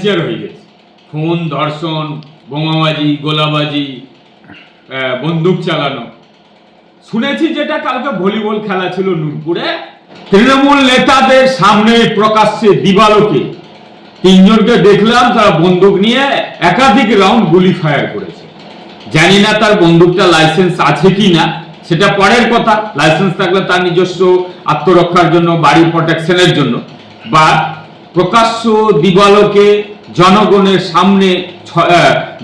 Culture হয়ে গেছে। খুন, ধর্ষণ, বোমাবাজি, গোলাবাজি বন্দুক চালানো। শুনেছি যেটা কালকে ভলিবল খেলা ছিল নূরপুরে। তৃণমূল নেতাদের সামনে প্রকাশ্যে দিবালোকে। তিনজনকে দেখলাম, তারা বন্দুক নিয়ে একাধিক রাউন্ড গুলি ফায়ার করেছে। জানি না তার বন্দুকটা লাইসেন্স আছে কি না সেটা পরের কথা। লাইসেন্স থাকলে তার নিজস্ব আত্মরক্ষার জন্য বাড়ি প্রোটেকশনের জন্য। বা প্রকাশ্য দিবালোকে জনগণের সামনে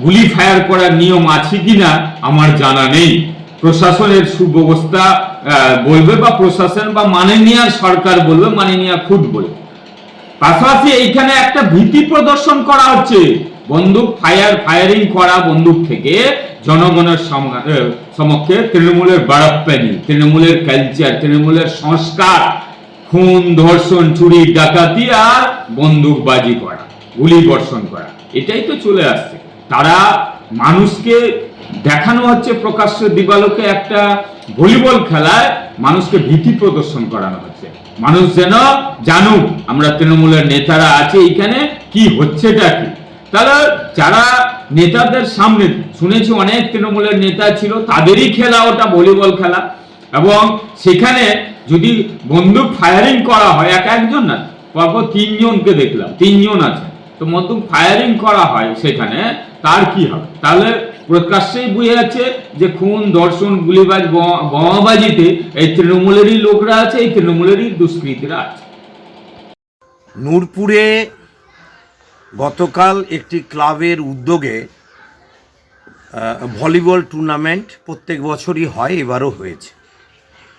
গুলি ফায়ার করার নিয়ম আছে কিনা আমার জানা নেই। প্রশাসনের সুব্যবস্থা বলবে বা প্রশাসন বা মাননীয় সরকার বলবে, মাননীয় খুদ বলবে। পাশাপাশি এইখানে একটা ভীতি প্রদর্শন করা হচ্ছে। বন্দুক ফায়ার, ফায়ারিং করা বন্দুক থেকে জনগণের সমক্ষে তৃণমূলের বাড়াপ্পানি তৃণমূলের কালচার তৃণমূলের সংস্কার খুন, ধর্ষণ, চুরি, ডাকাতি আর বন্দুকবাজি করা, গুলি বর্ষণ করা, এটাই তো চলে আসছে। তারা মানুষকে দেখানো হচ্ছে প্রকাশ্য দিবালোকে একটা ভলিবল খেলায় মানুষকে ভীতি প্রদর্শন করানো হচ্ছে। মানুষ যেন জানুক, আমরা তৃণমূলের নেতারা আছে এইখানে, কি হচ্ছেটা কি? তাহলে যারা নেতাদের সামনে, শুনেছি অনেক তৃণমূলের নেতা ছিল, তাদেরই খেলা ওটা ভলিবল খেলা। এবং সেখানে যদি বন্দুক ফায়ারিং করা হয়, এক একজন না পরপর তিনজনকে দেখলাম, তিনজন আছে। তো বন্দুক ফায়ারিং করা হয় সেখানে, তার কি হবে? তাহলে প্রকাশ্যেই বুঝে যাচ্ছে যে খুন দর্শন গুলিবাজ বোমাবাজিতে এই তৃণমূলেরই লোকরা আছে, এই তৃণমূলেরই দুষ্কৃতীরা আছে। নূরপুরে গতকাল একটি ক্লাবের উদ্যোগে ভলিবল টুর্নামেন্ট প্রত্যেক বছরই হয়, এবারও হয়েছে।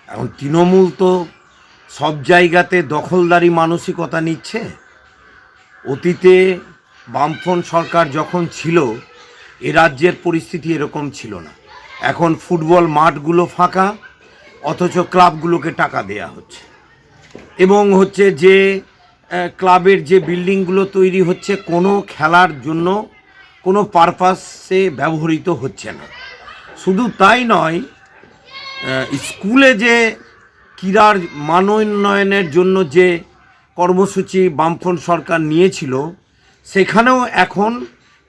এখন তৃণমূল তো সব জায়গাতে দখলদারি মানসিকতা নিচ্ছে। অতীতে বামফ্রন্ট সরকার যখন ছিল, এ রাজ্যের পরিস্থিতি এরকম ছিল না। এখন ফুটবল মাঠগুলো ফাঁকা, অথচ ক্লাবগুলোকে টাকা দেয়া হচ্ছে। এবং হচ্ছে যে ক্লাবের যে বিল্ডিংগুলো তৈরি হচ্ছে, কোনো খেলার জন্য কোনো পারপাসে ব্যবহৃত হচ্ছে না। শুধু তাই নয় স্কুলে যে ক্রীড়ার মানোন্নয়নের জন্য যে কর্মসূচি বামফ্রন্ট সরকার নিয়েছিল, সেখানেও এখন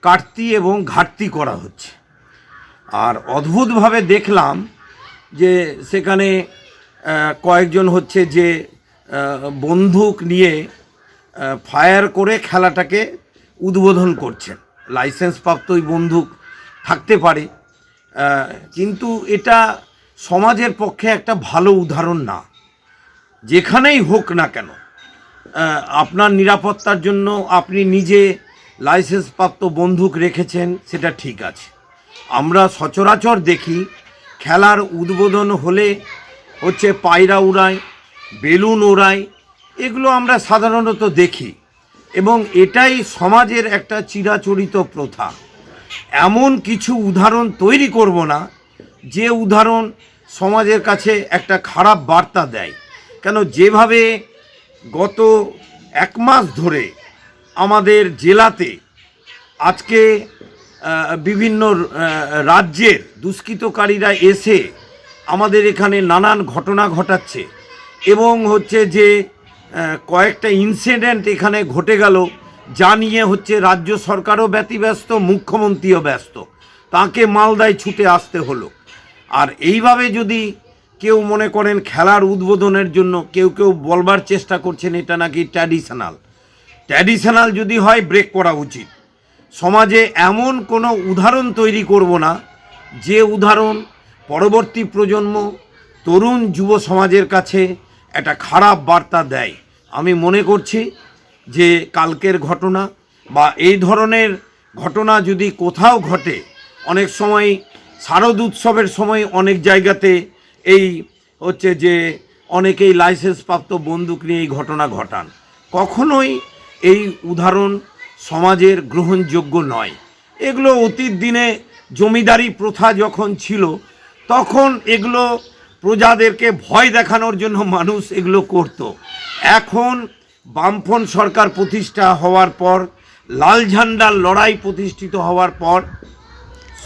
কাটতি এবং ঘাটতি করা হচ্ছে। আর অদ্ভুতভাবে দেখলাম যে সেখানে কয়েকজন হচ্ছে যে বন্দুক নিয়ে ফায়ার করে খেলাটাকে উদ্বোধন করছেন। লাইসেন্স প্রাপ্ত ওই বন্দুক থাকতে পারে। কিন্তু এটা সমাজের পক্ষে একটা ভালো উদাহরণ না। যেখানেই হোক না কেন আপনার নিরাপত্তার জন্য আপনি নিজে লাইসেন্সপ্রাপ্ত বন্দুক রেখেছেন, সেটা ঠিক আছে। আমরা সচরাচর দেখি, খেলার উদ্বোধন হলে হচ্ছে পায়রা উড়ায়, বেলুন ওড়ায়, এগুলো আমরা সাধারণত দেখি। এবং এটাই সমাজের একটা চিরাচরিত প্রথা। এমন কিছু উদাহরণ তৈরি করব না, যে উদাহরণ সমাজের কাছে একটা খারাপ বার্তা দেয়। কেন যেভাবে গত এক মাস ধরে আমাদের জেলাতে আজকে বিভিন্ন রাজ্যের দুষ্কৃতকারীরা এসে আমাদের এখানে নানান ঘটনা ঘটাচ্ছে এবং হচ্ছে যে কয়েকটা ইনসিডেন্ট এখানে ঘটে গেল যা নিয়ে হচ্ছে রাজ্য সরকারও ব্যতিব্যস্ত, মুখ্যমন্ত্রীও ব্যস্ত। তাকে মালদায় ছুটে আসতে হলো। আর এইভাবে যদি কেউ মনে করেন খেলার উদ্বোধনের জন্য কেউ কেউ বলবার চেষ্টা করছেন, এটা নাকি ট্র্যাডিশনাল ট্র্যাডিশনাল যদি হয় ব্রেক করা উচিত। সমাজে এমন কোনো উদাহরণ তৈরি করব না, যে উদাহরণ পরবর্তী প্রজন্ম তরুণ যুব সমাজের কাছে একটা খারাপ বার্তা দেয়। আমি মনে করছি যে কালকের ঘটনা বা এই ধরনের ঘটনা যদি কোথাও ঘটে, অনেক সময় শারদ উৎসবের সময় অনেক জায়গাতে এই হচ্ছে যে অনেকেই লাইসেন্স প্রাপ্ত বন্দুক নিয়ে এই ঘটনা ঘটান। কখনোই এই উদাহরণ সমাজের গ্রহণযোগ্য নয়। এগুলো অতীত দিনে জমিদারি প্রথা যখন ছিল, তখন এগুলো প্রজাদেরকে ভয় দেখানোর জন্য মানুষ এগুলো করত। এখন বামফন সরকার প্রতিষ্ঠা হওয়ার পর, লাল ঝান্ডার লড়াই প্রতিষ্ঠিত হওয়ার পর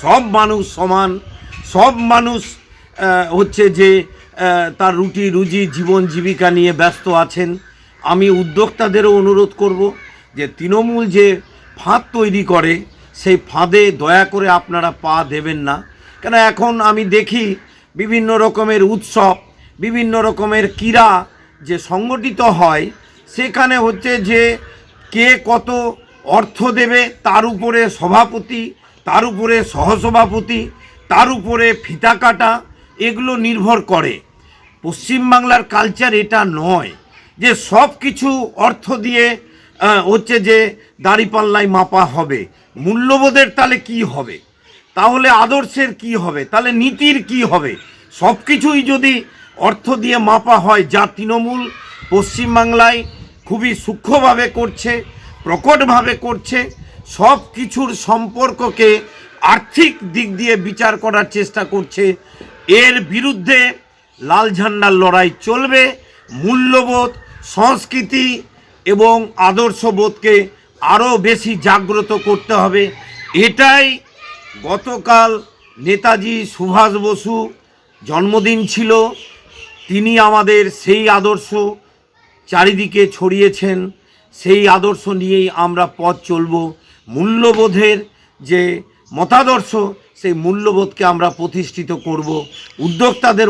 সব মানুষ সমান, সব মানুষ হচ্ছে যে তার রুটি, রুজি, জীবন, জীবিকা নিয়ে ব্যস্ত আছেন। আমি উদ্যোক্তাদেরও অনুরোধ করব যে তৃণমূল যে ফাঁদ তৈরি করে, সেই ফাঁদে দয়া করে আপনারা পা দেবেন না। কেন এখন আমি দেখি বিভিন্ন রকমের উৎসব, বিভিন্ন রকমের ক্রীড়া যে সংগঠিত হয়, সেখানে হচ্ছে যে কে কত অর্থ দেবে, তার উপরে সভাপতি তার উপরে সহসভাপতি, তার উপরে ফিতা কাটা, এগুলো নির্ভর করে। পশ্চিমবাংলার কালচার এটা নয় যে সব কিছু অর্থ দিয়ে হচ্ছে যে দাড়িপাল্লায় মাপা হবে। মূল্যবোধের তাহলে কি হবে? তাহলে আদর্শের কি হবে? তাহলে নীতির কি হবে? সব কিছুই যদি অর্থ দিয়ে মাপা হয়, যা তৃণমূল পশ্চিমবাংলায় খুবই সূক্ষ্মভাবে করছে, প্রকটভাবে করছে সব কিছুর সম্পর্ককে আর্থিক দিক দিয়ে বিচার করার চেষ্টা করছে। এর বিরুদ্ধে লাল ঝান্ডার লড়াই চলবে। মূল্যবোধ, সংস্কৃতি এবং আদর্শবোধকে আরও বেশি জাগ্রত করতে হবে। এটাই গতকাল নেতাজি সুভাষ বসু জন্মদিন ছিল। তিনি আমাদের সেই আদর্শ চারিদিকে ছড়িয়েছেন। সেই আদর্শ নিয়েই আমরা পথ চলব। মূল্যবোধের যে মতাদর্শ সেই মূল্যবোধকে আমরা প্রতিষ্ঠিত করব। উদ্যোক্তাদের